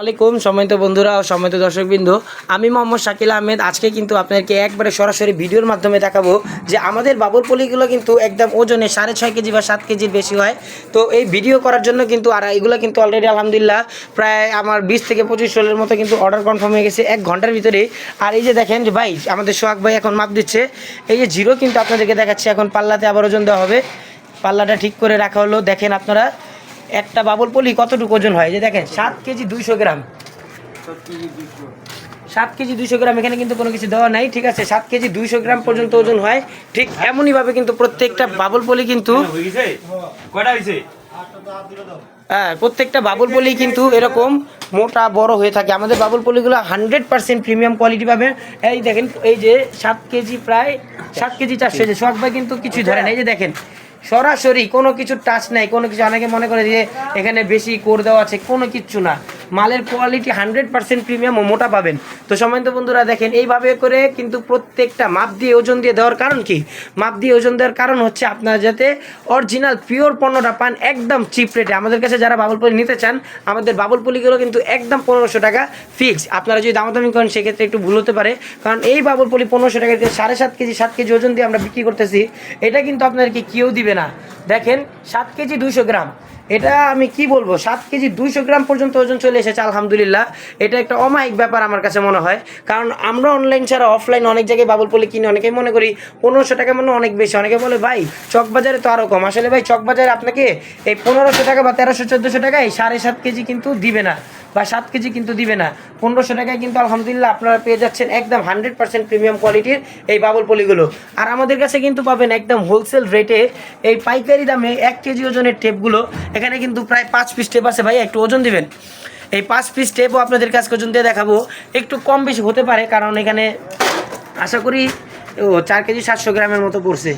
আলাইকুম, সম্মানিত বন্ধুরা ও সম্মানিত দর্শকবৃন্দ। আমি মোহাম্মদ শাকিল আহমেদ। আজকে কিন্তু আপনাদেরকে একবারে সরাসরি ভিডিওর মাধ্যমে দেখাবো যে আমাদের বাবুর পলিগুলো কিন্তু একদম ওজনে সাড়ে ছয় কেজি বা সাত কেজির বেশি হয়। তো এই ভিডিও করার জন্য কিন্তু আর এগুলো কিন্তু অলরেডি আলহামদুলিল্লাহ প্রায় আমার বিশ থেকে পঁচিশ ষোলোর মতো কিন্তু অর্ডার কনফার্ম হয়ে গেছে এক ঘণ্টার ভিতরেই আর এই যে দেখেন যে ভাই, আমাদের সোহাগ ভাই এখন মাপ দিচ্ছে। এই যে জিরো কিন্তু আপনাদেরকে দেখাচ্ছে, এখন পাল্লাতে আবার ওজন দেওয়া হবে। পাল্লাটা ঠিক করে রাখা হলো, দেখেন আপনারা। একটা বাবুল পলি কতটুকু ওজন হয়? যে দেখেন সাত কেজি দুইশো গ্রাম। সাত কেজি দুইশো গ্রাম এখানে কিন্তু কোনো কিছু দেওয়া নাই ঠিক আছে? সাত কেজি দুইশো গ্রাম পর্যন্ত ওজন হয় ঠিক এমনইভাবে কিন্তু প্রত্যেকটা বাবুল পলি কিন্তু হ্যাঁ প্রত্যেকটা বাবুল পলি কিন্তু এরকম মোটা, বড় হয়ে থাকে। আমাদের বাবুল পলিগুলো হান্ড্রেড পার্সেন্ট প্রিমিয়াম কোয়ালিটি পাবেন এই দেখেন, এই যে সাত কেজি প্রায় সাত কেজি চারশো যে শখ ভাই কিন্তু কিছুই ধরেন এই যে দেখেন, সরাসরি কোনো কিছু টাচ নাই, কোনো কিছু অনেকে মনে করে যে এখানে বেশি কোর দেওয়া আছে, কোনো কিচ্ছু না। মালের কোয়ালিটি হান্ড্রেড পার্সেন্ট প্রিমিয়াম ও মোটা পাবেন। তো সম্মানিত বন্ধুরা দেখেন, এইভাবে করে কিন্তু প্রত্যেকটা মাপ দিয়ে ওজন দিয়ে দেওয়ার কারণ কি? মাপ দিয়ে ওজন দেওয়ার কারণ হচ্ছে আপনারা যাতে অরিজিনাল পিওর পণ্যটা পান একদম চিপ রেটে আমাদের কাছে যারা বাবুল পলি নিতে চান, আমাদের বাবুল পলিগুলো কিন্তু একদম পনেরোশো টাকা ফিক্স আপনারা যদি দামাদামি করেন, সেক্ষেত্রে একটু ভুল হতে পারে। কারণ এই বাবুল পলি পনেরোশো টাকা দিয়ে সাড়ে সাত কেজি সাত কেজি ওজন দিয়ে আমরা বিক্রি করতেছি, এটা কিন্তু আপনাদেরকে কেউ দিবে না। দেখেন, সাত কেজি দুইশো গ্রাম। এটা আমি কি বলব, সাত কেজি দুইশো গ্রাম পর্যন্ত ওজন চলে এসেছে, আলহামদুলিল্লাহ। এটা একটা অমায়িক ব্যাপার আমার কাছে মনে হয়। কারণ আমরা অনলাইন ছাড়া অফলাইন অনেক জায়গায় বাবুল পলি কিনি অনেকেই মনে করি, পনেরোশো টাকা মানে অনেক বেশি। অনেকে বলে, ভাই চকবাজারে তো আরও কম। আসলে ভাই চকবাজারে আপনাকে এই পনেরোশো টাকা বা তেরোশো, চোদ্দোশো টাকায় সাড়ে সাত কেজি কিন্তু দিবে না। বা সাত কেজি কিন্তু দিবে না। পনেরোশো টাকায় কিন্তু আলহামদুলিল্লাহ আপনারা পেয়ে যাচ্ছেন একদম হান্ড্রেড পার্সেন্ট প্রিমিয়াম কোয়ালিটির এই বাবুল পলিগুলো। আর আমাদের কাছে কিন্তু পাবেন একদম হোলসেল রেটে এই পাইকারি দামে এক কেজি ওজনের টেপগুলো এখানে কিন্তু প্রায় পাঁচ পিস টেপ আছে ভাই একটু ওজন দিবেন। এই পাঁচ পিস টেপও আপনাদের কাছে ওজন দিয়ে দেখাবো। একটু কম বেশি হতে পারে, কারণ এখানে আশা করি, ও, চার কেজি সাতশো গ্রামের মতো পড়ছে।